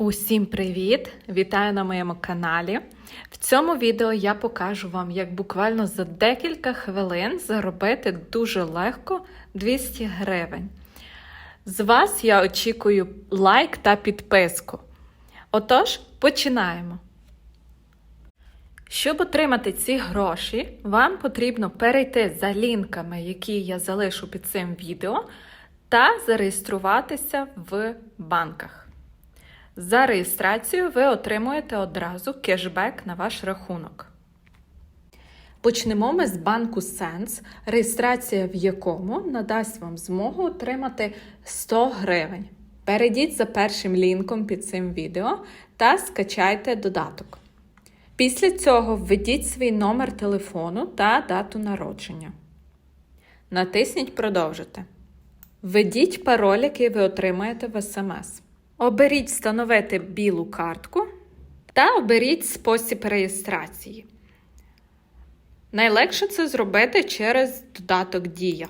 Усім привіт! Вітаю на моєму каналі. В цьому відео я покажу вам, як буквально за декілька хвилин заробити дуже легко 200 гривень. З вас я очікую лайк та підписку. Отож, починаємо. Щоб отримати ці гроші, вам потрібно перейти за лінками, які я залишу під цим відео, та зареєструватися в банках. За реєстрацію ви отримуєте одразу кешбек на ваш рахунок. Почнемо ми з банку Sense, реєстрація в якому надасть вам змогу отримати 100 гривень. Перейдіть за першим лінком під цим відео та скачайте додаток. Після цього введіть свій номер телефону та дату народження. Натисніть Продовжити. Введіть пароль, який ви отримаєте в смс. Оберіть Встановити білу картку та оберіть спосіб реєстрації. Найлегше це зробити через додаток Дія.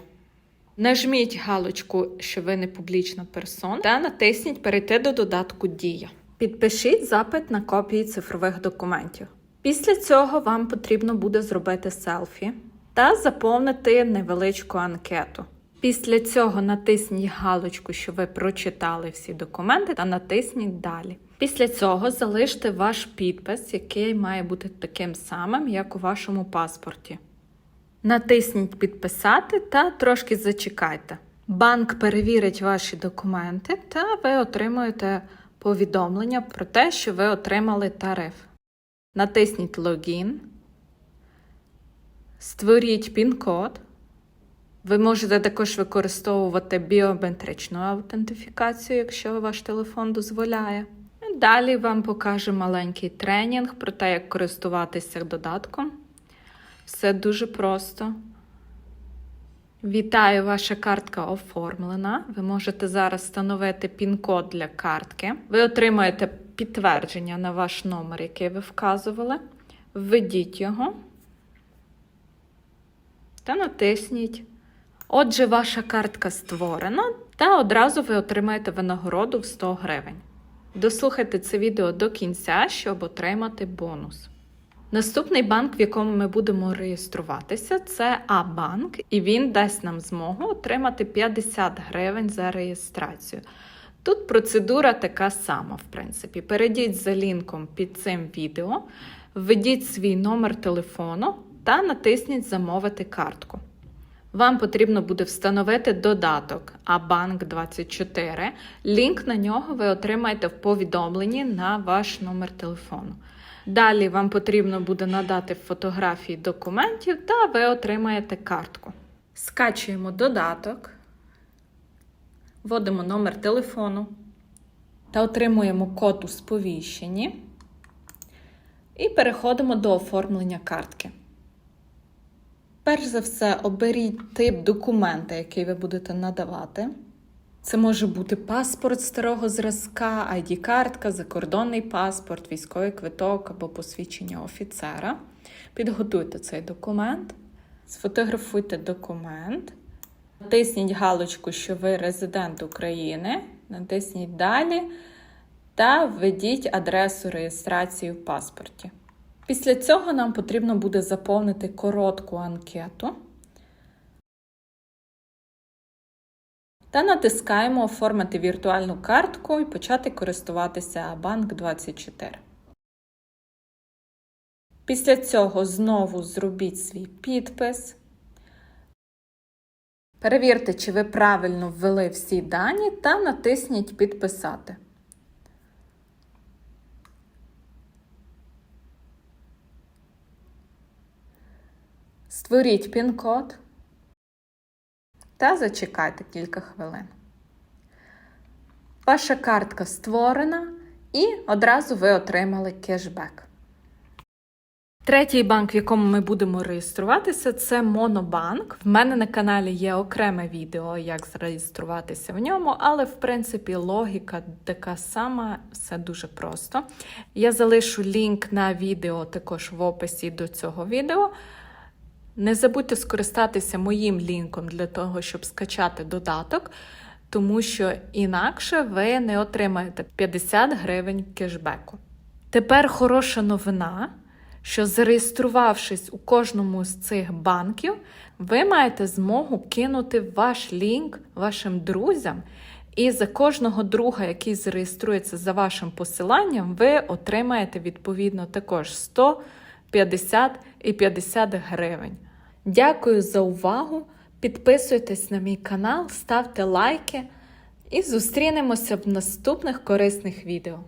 Нажміть галочку, що ви не публічна персона, та натисніть Перейти до додатку Дія. Підпишіть запит на копії цифрових документів. Після цього вам потрібно буде зробити селфі та заповнити невеличку анкету. Після цього натисніть галочку, що ви прочитали всі документи, та натисніть Далі. Після цього залиште ваш підпис, який має бути таким самим, як у вашому паспорті. Натисніть Підписати та трошки зачекайте. Банк перевірить ваші документи, та ви отримуєте повідомлення про те, що ви отримали тариф. Натисніть Логін, створіть пін-код. Ви можете також використовувати біометричну аутентифікацію, якщо ваш телефон дозволяє. Далі вам покажу маленький тренінг про те, як користуватися додатком. Все дуже просто. Вітаю, ваша картка оформлена. Ви можете зараз встановити пін-код для картки. Ви отримаєте підтвердження на ваш номер, який ви вказували. Введіть його та натисніть. Отже, ваша картка створена, та одразу ви отримаєте винагороду в 100 гривень. Дослухайте це відео до кінця, щоб отримати бонус. Наступний банк, в якому ми будемо реєструватися, це А-банк, і він дасть нам змогу отримати 50 гривень за реєстрацію. Тут процедура така сама, в принципі. Перейдіть за лінком під цим відео, введіть свій номер телефону та натисніть Замовити картку. Вам потрібно буде встановити додаток Абанк 24. Лінк на нього ви отримаєте в повідомленні на ваш номер телефону. Далі вам потрібно буде надати фотографії документів та ви отримаєте картку. Скачуємо додаток, вводимо номер телефону та отримуємо код у сповіщенні і переходимо до оформлення картки. Перш за все, оберіть тип документа, який ви будете надавати. Це може бути паспорт старого зразка, ID-картка, закордонний паспорт, військовий квиток або посвідчення офіцера. Підготуйте цей документ, сфотографуйте документ, натисніть галочку, що ви резидент України, натисніть Далі та введіть адресу реєстрації в паспорті. Після цього нам потрібно буде заповнити коротку анкету та натискаємо Оформити віртуальну картку і почати користуватися Банк 24. Після цього знову зробіть свій підпис. Перевірте, чи ви правильно ввели всі дані, та натисніть Підписати. Створіть пін-код та зачекайте кілька хвилин. Ваша картка створена і одразу ви отримали кешбек. Третій банк, в якому ми будемо реєструватися, це Монобанк. В мене на каналі є окреме відео, як зареєструватися в ньому, але в принципі логіка така сама, все дуже просто. Я залишу лінк на відео також в описі до цього відео. Не забудьте скористатися моїм лінком для того, щоб скачати додаток. тому що інакше ви не отримаєте 50 гривень кешбеку. Тепер хороша новина, що зареєструвавшись у кожному з цих банків, ви маєте змогу кинути ваш лінк вашим друзям. І за кожного друга, який зареєструється за вашим посиланням, ви отримаєте відповідно також 100, 50 і 50 гривень. Дякую за увагу! Підписуйтесь на мій канал, ставте лайки і зустрінемося в наступних корисних відео.